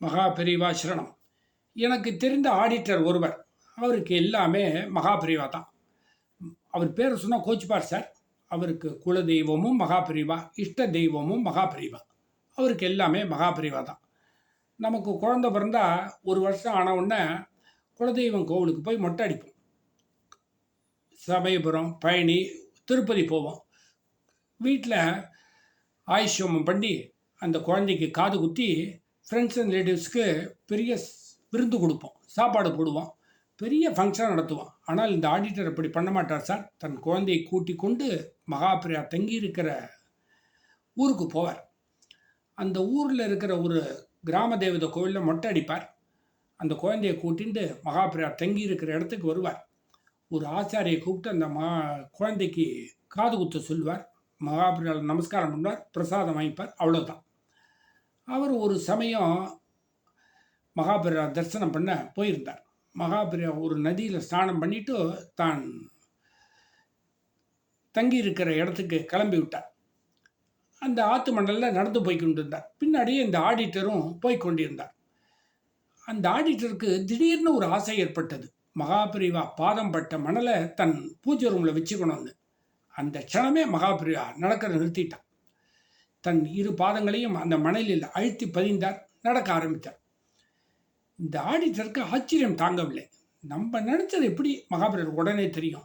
மகா பெரிவா சரணம் எனக்கு தெரிந்த ஆடிட்டர் ஒருவர் அவருக்கு எல்லாமே மகா பெரிவா தான். அவர் பேர் சொன்னால் கோச்சிப்பார் சார். அவருக்கு குல தெய்வமும் மகா பெரிவா இஷ்ட தெய்வமும் மகா பெரிவா அவருக்கு எல்லாமே மகா பெரிவா தான். நமக்கு குழந்தை பிறந்தா ஒரு வருஷம் ஆன உடனே குலதெய்வம் கோவிலுக்கு போய் மொட்டை அடிப்போம். சமயபுரம் பழனி திருப்பதி போவோம். வீட்டில் ஆயுஷமம் பண்ணி அந்த குழந்தைக்கு காது குத்தி ஃப்ரெண்ட்ஸ் அண்ட் ரிலேட்டிவ்ஸ்க்கு பெரிய விருந்து கொடுப்போம். சாப்பாடு போடுவோம் பெரிய ஃபங்க்ஷன் நடத்துவோம் ஆனால் இந்த ஆடிட்டர் அப்படி பண்ண மாட்டார் சார். தன் குழந்தையை கூட்டி கொண்டு மகாபிரியா தங்கி இருக்கிற ஊருக்கு போவார். அந்த ஊரில் இருக்கிற ஒரு கிராம தேவதை கோவிலில் மொட்டை அடிப்பார். அந்த குழந்தையை கூட்டிட்டு மகாபிரியா தங்கி இருக்கிற இடத்துக்கு வருவார். ஒரு ஆச்சாரியை கூப்பிட்டு அந்த மா குழந்தைக்கு காது குத்த சொல்லுவார் மகாபிரியால் நமஸ்காரம் பண்ணுவார். பிரசாதம் வாங்கிப்பார். அவ்வளோதான் அவர் ஒரு சமயம் மகாபிரா தரிசனம் பண்ண போயிருந்தார். மகாபிரியா ஒரு நதியில் ஸ்நானம் பண்ணிட்டு தான் தங்கி இருக்கிற இடத்துக்கு கிளம்பி விட்டார். அந்த ஆத்து மண்டலில் நடந்து போய் கொண்டிருந்தார். பின்னாடியே இந்த ஆடிட்டரும் போய் கொண்டிருந்தார். அந்த ஆடிட்டருக்கு திடீர்னு ஒரு ஆசை ஏற்பட்டது. மகாபிரிவா பாதம் பட்ட மணலை தன் பூஜை ரூமில் வச்சுக்கணும்னு. அந்த க்ஷணமே மகாபிரிவா நடக்கிற நிறுத்திட்டான். தன் இரு பாதங்களையும் அந்த மணலில் அழுத்தி பதிந்தார் நடக்க ஆரம்பித்தார். இந்த ஆடிட்டருக்கு ஆச்சரியம் தாங்கவில்லை. நம்ம நினைச்சது எப்படி? மகாபிரர் உடனே தெரியும்.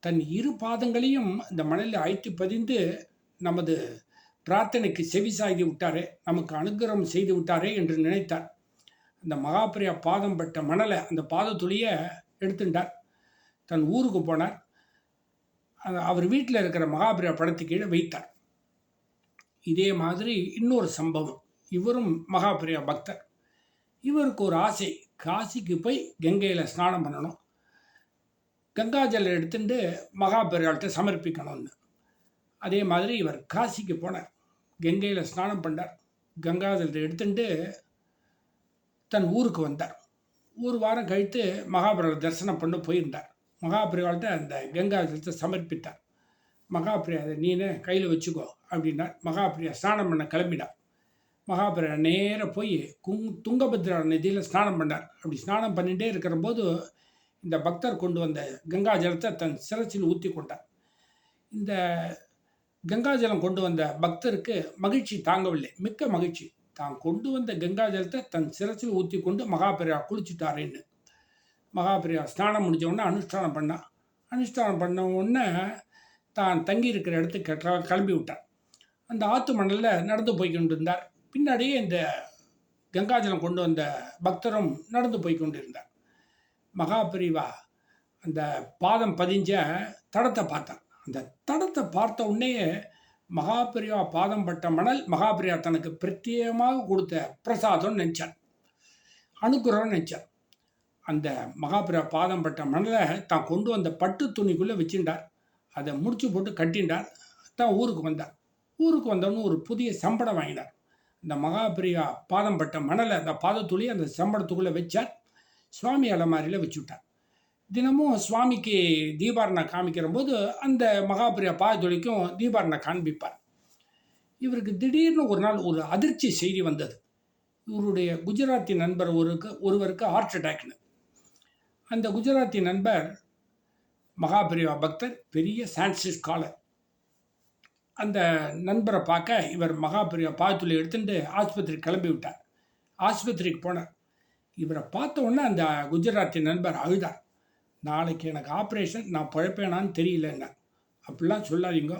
தன் இரு பாதங்களையும் இந்த மணலில் அழுத்தி பதிந்து நமது பிரார்த்தனைக்கு செவி விட்டாரே நமக்கு அனுகிரகம் செய்து விட்டாரே என்று நினைத்தார். அந்த மகாபிரியா பாதம் பட்ட மணலை அந்த பாதத்துளியை எடுத்துட்டார் தன் ஊருக்கு போனார். அவர் வீட்டில் இருக்கிற மகாபிரியா படத்துக்கு கீழே வைத்தார். இதே மாதிரி இன்னொரு சம்பவம். இவரும் மகாபிரியா பக்தர். இவருக்கு ஒரு ஆசை. காசிக்கு போய் கங்கையில் ஸ்நானம் பண்ணணும். கங்காஜலம் எடுத்துட்டு மகாபெரியாள்கிட்ட சமர்ப்பிக்கணும்னு. அதே மாதிரி இவர் காசிக்கு போனார். கங்கையில் ஸ்நானம் பண்ணார். கங்காஜலத்தை எடுத்துட்டு தன் ஊருக்கு வந்தார். ஒரு வாரம் கழித்து மகாபெரியார் தரிசனம் பண்ண போயிருந்தார். மகாபெரியாள்கிட்ட அந்த கங்காஜலத்தை சமர்ப்பித்தார். மகாபிரியா அதை நீனே கையில் வச்சுக்கோ அப்படின்னா மகாபிரியா ஸ்நானம் பண்ண கிளம்பினார் மகாபிரியா நேராக போய் குங் துங்கபத்ரா நதியில் ஸ்நானம் பண்ணார். அப்படி ஸ்நானம் பண்ணிகிட்டே இருக்கிற போது இந்த பக்தர் கொண்டு வந்த கங்கா ஜலத்தை தன் சிரசில் ஊற்றி கொண்டார். இந்த கங்காஜலம் கொண்டு வந்த பக்தருக்கு மகிழ்ச்சி தாங்கவில்லை. மிக்க மகிழ்ச்சி. தான் கொண்டு வந்த கங்காஜலத்தை தன் சிரசில் ஊற்றி கொண்டு மகாபிரியா குளிச்சுட்டாரேன்னு. மகாபிரியா ஸ்நானம் முடிஞ்ச உடனே அனுஷ்டானம் பண்ணான் அனுஷ்டானம் பண்ண உடனே தான் தங்கி இருக்கிற இடத்துக்கு கிளம்பி விட்டார் அந்த ஆற்று மணலில் நடந்து போய் கொண்டிருந்தார். பின்னாடியே இந்த கங்காஜலம் கொண்டு வந்த பக்தரும் நடந்து போய் கொண்டிருந்தார். மகாபிரிவா அந்த பாதம் பதிஞ்ச தடத்தை பார்த்தார் அந்த தடத்தை பார்த்த உடனேயே மகாபிரிவா பாதம் பட்ட மணல் மகாபிரியா தனக்கு பிரத்யேகமாக கொடுத்த பிரசாதம் நினச்சார் அனுகிரகம் நினச்சார் அந்த மகாபிரியா பாதம் பட்ட மணலை தான் கொண்டு வந்த பட்டு துணிக்குள்ளே வச்சுட்டார் அதை முடிச்சு போட்டு கட்டின்றார் தான் ஊருக்கு வந்தார். ஊருக்கு வந்தோன்னு ஒரு புதிய சம்படம் வாங்கினார். இந்த மகாபிரியா பாதம் பட்ட மணலை அந்த பாதத்துளி அந்த சம்படத்துக்குள்ளே வச்சார். சுவாமி அலமாரியில் வச்சுவிட்டார் தினமும் சுவாமிக்கு தீபாரணை காமிக்கிற போது அந்த மகாபிரியா பாதத்துளிக்கும் தீபாரணை காண்பிப்பார். இவருக்கு திடீர்னு ஒரு நாள் ஒரு அதிர்ச்சி செய்தி வந்தது. இவருடைய குஜராத்தி நண்பர் ஒருக்கு ஒருவருக்கு ஹார்ட் அட்டாக்னு அந்த குஜராத்தி நண்பர் மகாபிரிவா பக்தர் பெரிய சான்ஸ்கிரிட் ஸ்காலர் அந்த நண்பரை பார்க்க இவர் மகாபிரிவா பாதத்துளி எடுத்துட்டு ஆஸ்பத்திரிக்கு கிளம்பி விட்டார். ஆஸ்பத்திரிக்கு போனார். இவரை பார்த்த உடனே அந்த குஜராத்தி நண்பர் அழுதார். நாளைக்கு எனக்கு ஆப்ரேஷன் நான் பழப்பேனான்னு தெரியலங்க அப்படிலாம் சொல்லாதீங்க.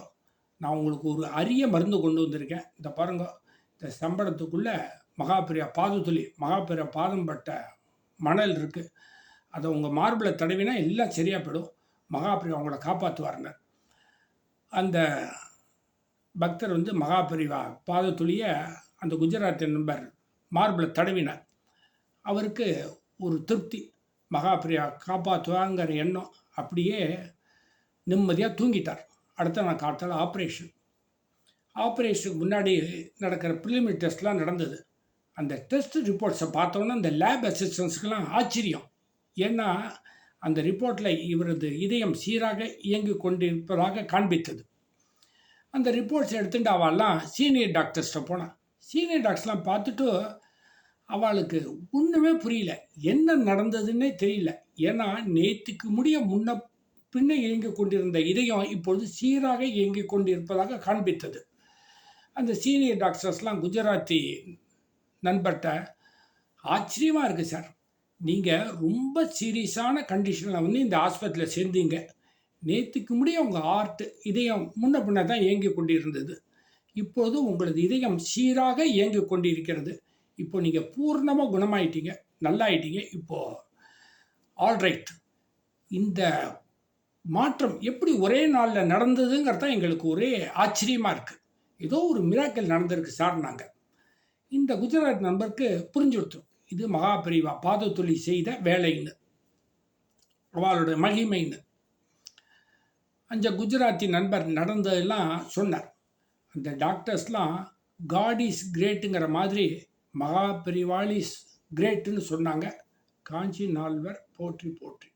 நான் உங்களுக்கு ஒரு அரிய மருந்து கொண்டு வந்திருக்கேன். இந்த பாருங்க. இந்த சம்பளத்துக்குள்ளே மகாபிரியா பாதத்துளி மகாபிரியா பாதம் பட்ட மணல் இருக்குது அதை உங்கள் மார்பிளை தடவினா எல்லாம் சரியாக போயிடும். மகாபிரிவா அவங்கள காப்பாற்றுவாருங்க அந்த பக்தர் வந்து மகாபிரிவா பாதத்துளிய அந்த குஜராத்தி நண்பர் மார்பில் தடவினார். அவருக்கு ஒரு திருப்தி மகாபிரியா காப்பாற்றுவாங்கிற எண்ணம் அப்படியே நிம்மதியாக தூங்கிட்டார். அடுத்த நான் காலத்தால் ஆப்ரேஷன். ஆப்ரேஷனுக்கு முன்னாடி நடக்கிற ப்ரிலிமினரி டெஸ்ட்லாம் நடந்தது. அந்த டெஸ்ட் ரிப்போர்ட்ஸை பார்த்தோன்னே அந்த லேப் அசிஸ்டன்ஸுக்கெல்லாம் ஆச்சரியம். ஏன்னா அந்த ரிப்போர்ட்டில் இவரது இதயம் சீராக இயங்கி கொண்டிருப்பதாக காண்பித்தது. அந்த ரிப்போர்ட்ஸ் எடுத்துட்டு அவெல்லாம் சீனியர் டாக்டர்ஸ்ட்ட போனான். சீனியர் டாக்டர்ஸ்லாம் பார்த்துட்டு அவளுக்கு ஒன்றுமே புரியல. என்ன நடந்ததுன்னே தெரியல. ஏன்னா நேற்றுக்கு முடிய முன்ன பின்ன இயங்கிக் கொண்டிருந்த இதயம் இப்பொழுது சீராக இயங்கிக் கொண்டிருப்பதாக காண்பித்தது. அந்த சீனியர் டாக்டர்ஸ்லாம் குஜராத்தி நண்பர்கிட்ட ஆச்சரியமாக இருக்குது சார். நீங்கள் ரொம்ப சீரியஸான கண்டிஷனில் வந்து இந்த ஆஸ்பத்திரியில் சேர்ந்தீங்க. நேற்றுக்கு முடிய உங்கள் ஆர்ட் இதயம் முன்ன பின்ன தான் இயங்கி கொண்டிருந்தது. இப்போது உங்களது இதயம் சீராக இயங்கி கொண்டிருக்கிறது. இப்போ நீங்கள் பூர்ணமாக குணமாயிட்டீங்க நல்லாயிட்டீங்க. இப்போது ஆல்ரைட் இந்த மாற்றம் எப்படி ஒரே நாளில் நடந்ததுங்கிறது தான் எங்களுக்கு ஒரே ஆச்சரியமாக இருக்குது ஏதோ ஒரு மிராக்கல் நடந்திருக்கு சார் நாங்கள் இந்த குஜராத் நண்பருக்கு புரிஞ்சு கொடுத்தோம் இது மகாபரிவா. பாதத்துளி செய்த வேலைன்னு. அவளோட மகிமைன்னு. அந்த குஜராத்தி நண்பர் நடந்ததெல்லாம் சொன்னார். அந்த டாக்டர்ஸ்லாம் காட் இஸ் கிரேட்டுங்கிற மாதிரி மகா பெரிவாள் இஸ் கிரேட்டுன்னு சொன்னாங்க. காஞ்சி நால்வர் போற்றி போற்றி.